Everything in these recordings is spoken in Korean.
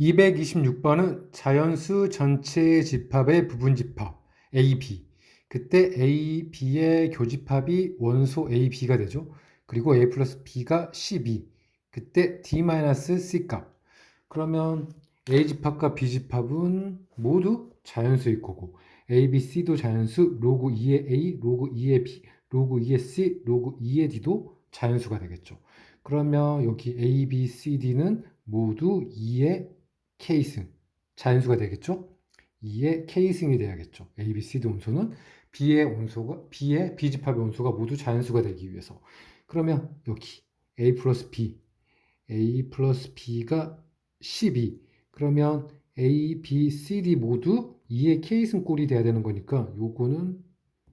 226번은 자연수 전체의 집합의 부분 집합 AB. 그때 A, B의 교집합이 원소 A, B가 되죠. 그리고 A 플러스 B가 12. 그때 D-C 값. 그러면 A 집합과 B 집합은 모두 자연수일 거고 A, B, C도 자연수, 로그 2의 A, 로그 2의 B, 로그 2의 C, 로그 2의 D도 자연수가 되겠죠. 그러면 여기 A, B, C, D는 모두 2의 K승, 자연수가 되겠죠? 2의 K승이 돼야겠죠. A, B, C, D 온소는 B의 온소가, B의 B집합의 온소가 모두 자연수가 되기 위해서. 그러면 여기 A 플러스 B, A 플러스 B가 12. 그러면 A, B, C, D 모두 2의 K승 꼴이 돼야 되는 거니까 요거는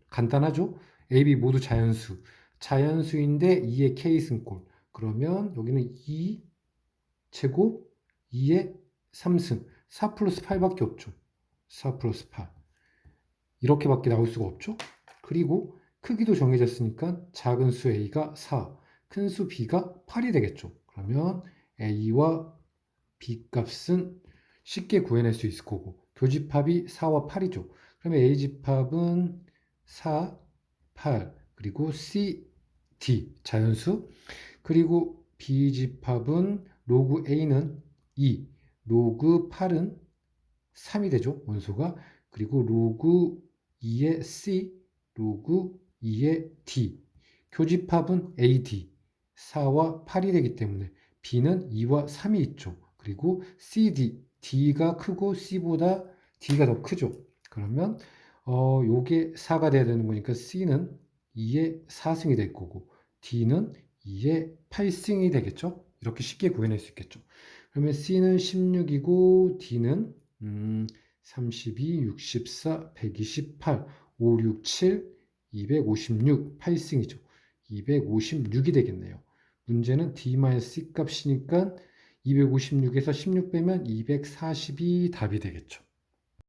간단하죠? A, B 모두 자연수. 자연수인데 2의 K승 꼴. 그러면 여기는 2 제곱 2의 3승 4 플러스 8밖에 없죠. 4 플러스 8 이렇게밖에 나올 수가 없죠. 그리고 크기도 정해졌으니까 작은 수 A가 4, 큰 수 B가 8이 되겠죠. 그러면 A와 B 값은 쉽게 구해낼 수 있을 거고 교집합이 4와 8이죠. 그러면 A 집합은 4, 8 그리고 C, D 자연수 그리고 B 집합은 로그 A는 2 로그 8은 3이 되죠. 원소가. 그리고 로그 2의 C, 로그 2의 D. 교집합은 AD. 4와 8이 되기 때문에 B는 2와 3이 있죠. 그리고 CD, D가 크고 C보다 D가 더 크죠. 그러면 어, 요게 4가 돼야 되는 거니까 C는 2의 4승이 될 거고 D는 2의 8승이 되겠죠. 이렇게 쉽게 구해낼 수 있겠죠. 그러면 C는 16이고 D는 음, 32, 64, 128, 5, 6, 7, 256, 8승이죠. 256이 되겠네요. 문제는 D-C 값이니까 256에서 16 빼면 240이 답이 되겠죠.